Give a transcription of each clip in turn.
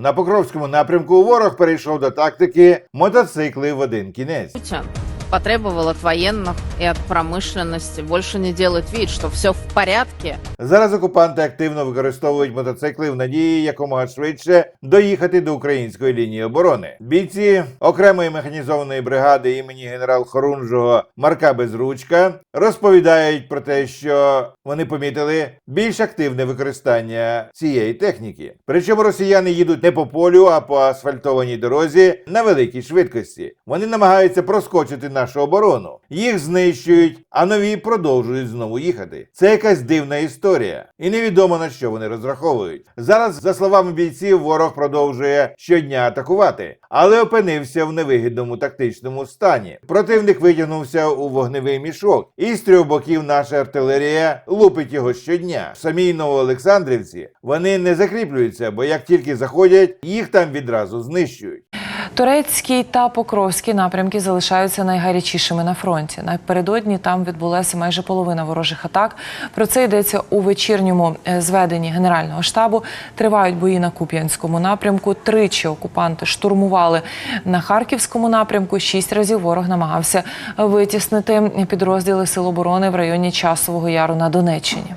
На Покровському напрямку ворог перейшов до тактики мотоцикли в один кінець. Потребовал от военных и от промышленности больше не делать вид, что все в порядке, Зараз окупанти активно використовують мотоцикли в надії якомога швидше доїхати до української лінії оборони. Бійці окремої механізованої бригади імені генерал Хорунжого Марка Безручка розповідають про те, що вони помітили більш активне використання цієї техніки. Причому росіяни їдуть не по полю, а по асфальтованій дорозі на великій швидкості. Вони намагаються проскочити нашу оборону. Їх знищують, а нові продовжують знову їхати. Це якась дивна історія, і невідомо на що вони розраховують. Зараз, за словами бійців, ворог продовжує щодня атакувати, але опинився в невигідному тактичному стані. Противник витягнувся у вогневий мішок, і з трьох боків наша артилерія лупить його щодня. В самій Новоолександрівці вони не закріплюються, бо як тільки заходять, їх там відразу знищують. Турецький та Покровський напрямки залишаються найгарячішими на фронті. Напередодні там відбулася майже половина ворожих атак. Про це йдеться у вечірньому е, зведенні Генерального штабу. Тривають бої на Куп'янському напрямку. Тричі окупанти штурмували на Харківському напрямку. Шість разів ворог намагався витіснити підрозділи Сил оборони в районі Часового Яру на Донеччині.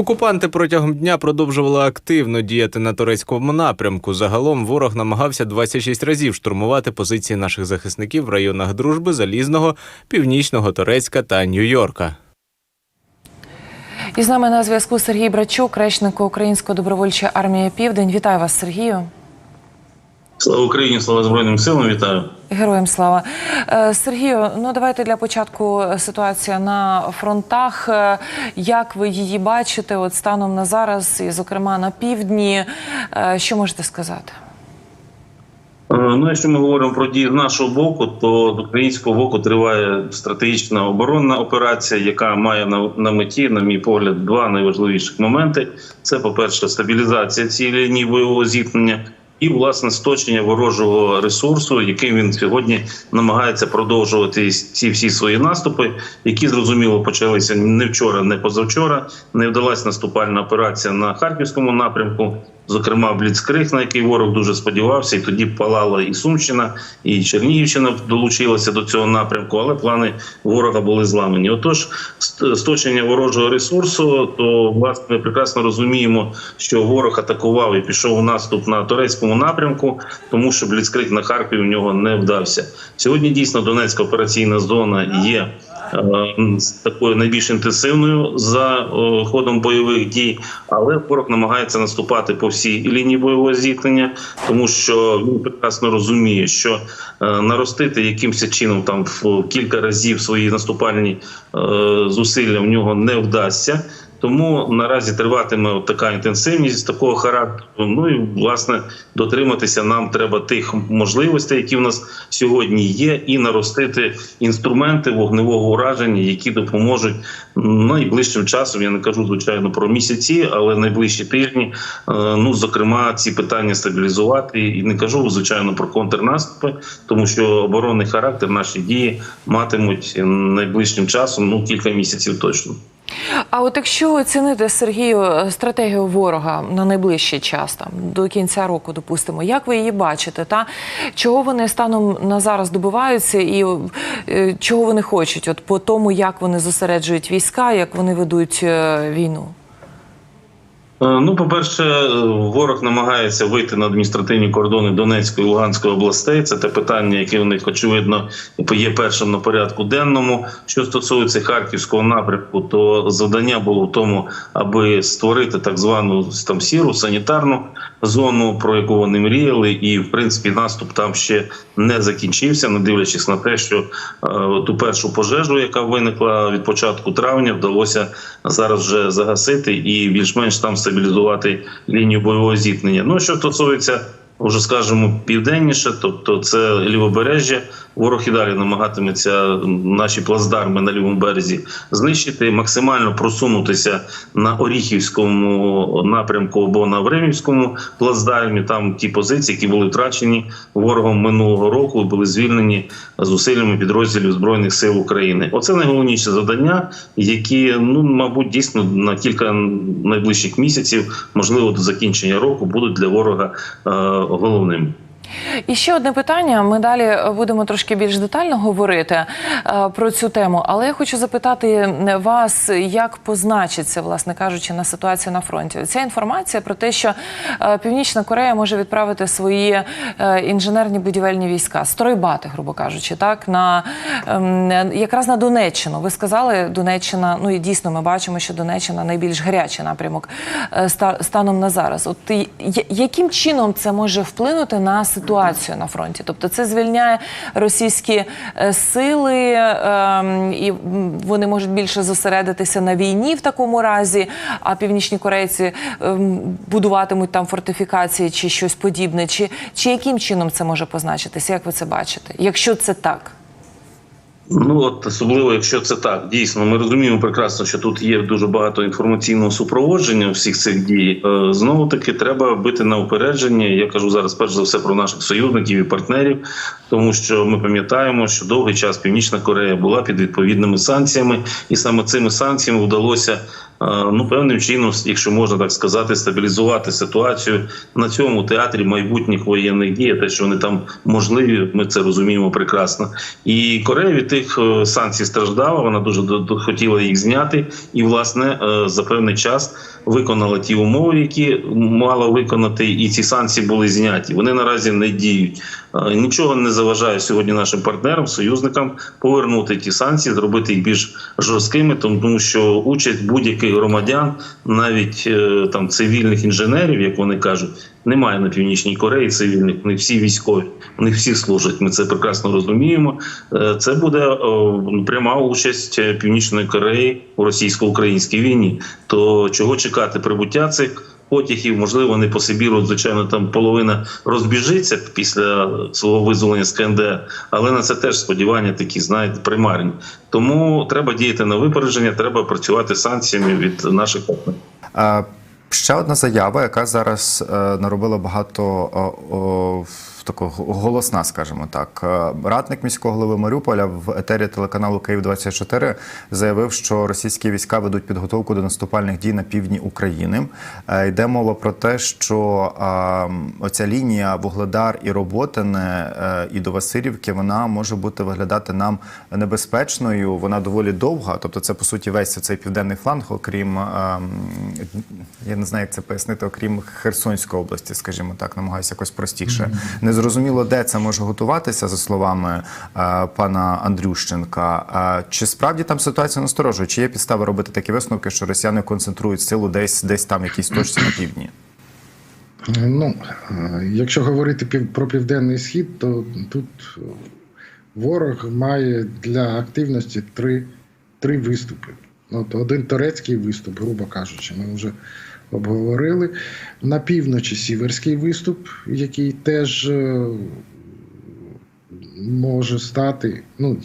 Окупанти протягом дня продовжували активно діяти на турецькому напрямку. Загалом ворог намагався 26 разів штурмувати позиції наших захисників в районах Дружби, Залізного, Північного Торецька та Нью-Йорка. І з нами на зв'язку Сергій Брачук, речник Української добровольчої армії Південь. Вітаю вас, Сергію. Слава Україні, слава Збройним силам, вітаю. Героям слава Е, Сергію. Ну давайте для початку ситуація на фронтах. Е, Як ви її бачите? От станом на зараз, і зокрема на півдні, Е, що можете сказати? Ну, якщо ми говоримо про дії з нашого боку, то з українського боку триває стратегічна оборонна операція, яка має на, на меті, на мій погляд, два найважливіших моменти: це, по-перше, стабілізація цієї лінії бойового зіткнення. І власне сточення ворожого ресурсу, яким він сьогодні намагається продовжувати ці всі свої наступи, які зрозуміло почалися не вчора, не позавчора. Не вдалась наступальна операція на харківському напрямку, зокрема Бліцкриг, на який ворог дуже сподівався, і тоді палала і Сумщина, і Чернігівщина долучилася до цього напрямку, але плани ворога були зламані. Отож, ст- сточення ворожого ресурсу, то власне ми прекрасно розуміємо, що ворог атакував і пішов у наступ на турецькому напрямку, тому що Бліцкриг на Харкові в нього не вдався. Сьогодні дійсно Донецька операційна зона є. Е, з Такою найбільш інтенсивною за ходом бойових дій, але ворог намагається наступати по всій лінії бойового зіткнення, тому що він прекрасно розуміє, що е, наростити якимось чином там в кілька разів свої наступальні е, зусилля в нього не вдасться. Тому наразі триватиме така інтенсивність такого характеру. Ну і власне дотриматися нам треба тих можливостей, які в нас сьогодні є, і наростити інструменти вогневого ураження, які допоможуть найближчим часом. Я не кажу звичайно про місяці, але найближчі тижні. е, Ну зокрема, ці питання стабілізувати. І не кажу звичайно про контрнаступи, тому що оборонний характер наші дії матимуть найближчим часом ну кілька місяців точно. А от якщо оцінити Сергію стратегію ворога на найближчий час, там до кінця року, допустимо, як ви її бачите? Та чого вони станом на зараз добиваються, і е, чого вони хочуть? От по тому, як вони зосереджують війська, як вони ведуть е, війну? Е, Ну, по-перше, е, ворог намагається вийти на адміністративні кордони Донецької і Луганської областей. Це те питання, яке у них очевидно є першим на порядку денному. Що стосується харківського напрямку, то завдання було в тому, аби створити так звану там сіру санітарну зону, про яку вони мріяли, і в принципі наступ там ще не закінчився, не дивлячись на те, що е, ту першу пожежу, яка виникла від початку травня, вдалося зараз вже загасити і більш-менш там стабілізувати лінію бойового зіткнення. Ну що стосується вже скажемо південніше, тобто це лівобережжя. Ворог і далі намагатиметься наші плацдарми на лівому березі знищити, максимально просунутися на Оріхівському напрямку або на Времівському плацдармі. Там ті позиції, які були втрачені ворогом минулого року, були звільнені зусиллями підрозділів збройних сил України. Оце найголовніше завдання, які ну мабуть дійсно на кілька найближчих місяців, можливо, до закінчення року, будуть для ворога головними. І ще одне питання. Ми далі будемо трошки більш детально говорити е, про цю тему. Але я хочу запитати вас, як позначиться, власне кажучи, на ситуацію на фронті. Ця інформація про те, що е, Північна Корея може відправити свої е, інженерні будівельні війська, стройбати, грубо кажучи, так на ем, якраз на Донеччину. Ви сказали, Донеччина, ну і дійсно ми бачимо, що Донеччина найбільш гарячий напрямок станом на зараз. От яким чином це може вплинути на ситуацію на фронті? Тобто це звільняє російські е, сили, ем, і вони можуть більше зосередитися на війні в такому разі, а північні корейці ем, будуватимуть там фортифікації чи щось подібне. Чи, чи яким чином це може позначитися? Як ви це бачите? Якщо це так? Ну от особливо, якщо це так, дійсно, ми розуміємо прекрасно, що тут є дуже багато інформаційного супроводження всіх цих дій. Е, Знову таки, треба бити на упередження. Я кажу зараз перш за все про наших союзників і партнерів, тому що ми пам'ятаємо, що довгий час Північна Корея була під відповідними санкціями, і саме цими санкціями вдалося. Е, Ну, певним чином, якщо можна так сказати, стабілізувати ситуацію на цьому театрі майбутніх воєнних дій. Те, що вони там можливі, ми це розуміємо прекрасно. І Корея від тих е, санкцій страждала. Вона дуже хотіла їх зняти, і власне е, за певний час виконала ті умови, які мала виконати, і ці санкції були зняті. Вони наразі не діють. Е, Нічого не заважає сьогодні нашим партнерам, союзникам повернути ті санкції, зробити їх більш жорсткими, тому що участь будь-яких громадян, навіть е, там цивільних інженерів, як вони кажуть, немає на північній Кореї цивільних. Вони всі військові, вони всі служать. Ми це прекрасно розуміємо. Е, Це буде пряма участь Північної Кореї у російсько-українській війні. То чого чекати прибуття цих? Потягів, можливо, не по Сибіру, звичайно, там половина розбіжиться після свого визволення з КНДР, але на це теж сподівання такі, знаєте, примарні. Тому треба діяти на випередження, треба працювати санкціями від наших партнерів. Е, Ще одна заява, яка зараз е, наробила багато такого голосна, скажімо так. Е, Радник міського голови Маріуполя в етері телеканалу Київ 24 заявив, що російські війська ведуть підготовку до наступальних дій на півдні України. Е, Йде мова про те, що е, оця лінія Вугледар і Роботине е, і до Васильівки вона може бути виглядати нам небезпечною. Вона доволі довга. Тобто, це по суті весь цей південний фланг, окрім е, я не знаю, як це пояснити, окрім Херсонської області, скажімо так, намагаюся якось простіше. Незрозуміло, де це може готуватися, за словами е, пана Андрющенка. Е, чи справді там ситуація насторожує? Чи є підстави робити такі висновки, що росіяни концентрують силу десь, десь там, в якійсь точці на півдні? Ну, е, якщо говорити про південний схід, то тут ворог має для активності три, три виступи. От один турецький виступ, грубо кажучи, ми вже обговорили. На півночі сіверський виступ, який теж е, може стати. Ну,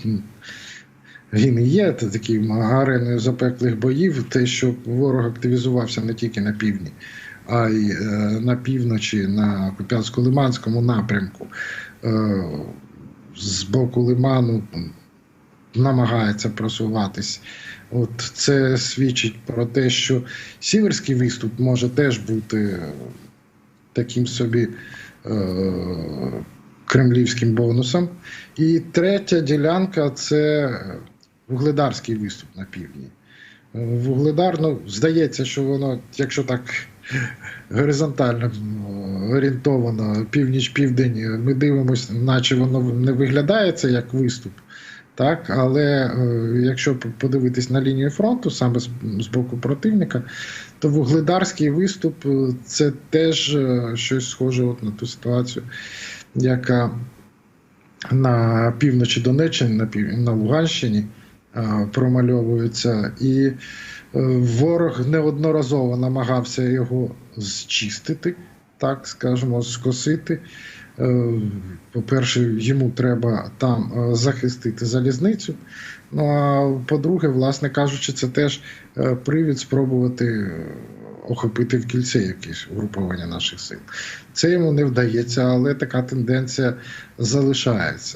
він і є це такий ареною запеклих боїв, те, що ворог активізувався не тільки на півдні, а й е, на півночі, на Куп'янсько-Лиманському напрямку. Е, з боку Лиману намагається просуватись. От це свідчить про те, що сіверський виступ може теж бути таким собі е, кремлівським бонусом. І третя ділянка це вугледарський виступ на півдні. Е, Вугледар, ну, здається, що воно, якщо так горизонтально орієнтовано, північ-південь, ми дивимося, наче воно не виглядає це як виступ. Так, але е, якщо подивитись на лінію фронту, саме з, боку противника, то вугледарський виступ е, це теж е, щось схоже от на ту ситуацію, яка на півночі Донеччини, на, пів... на Луганщині промальовується. І ворог неодноразово намагався його зчистити так скажемо, скосити. Е, По-перше, йому треба там е, захистити залізницю. Ну а по-друге, власне кажучи, це теж е, привід спробувати охопити в кільце якесь угруповання наших сил. Це йому не вдається, але така тенденція залишається.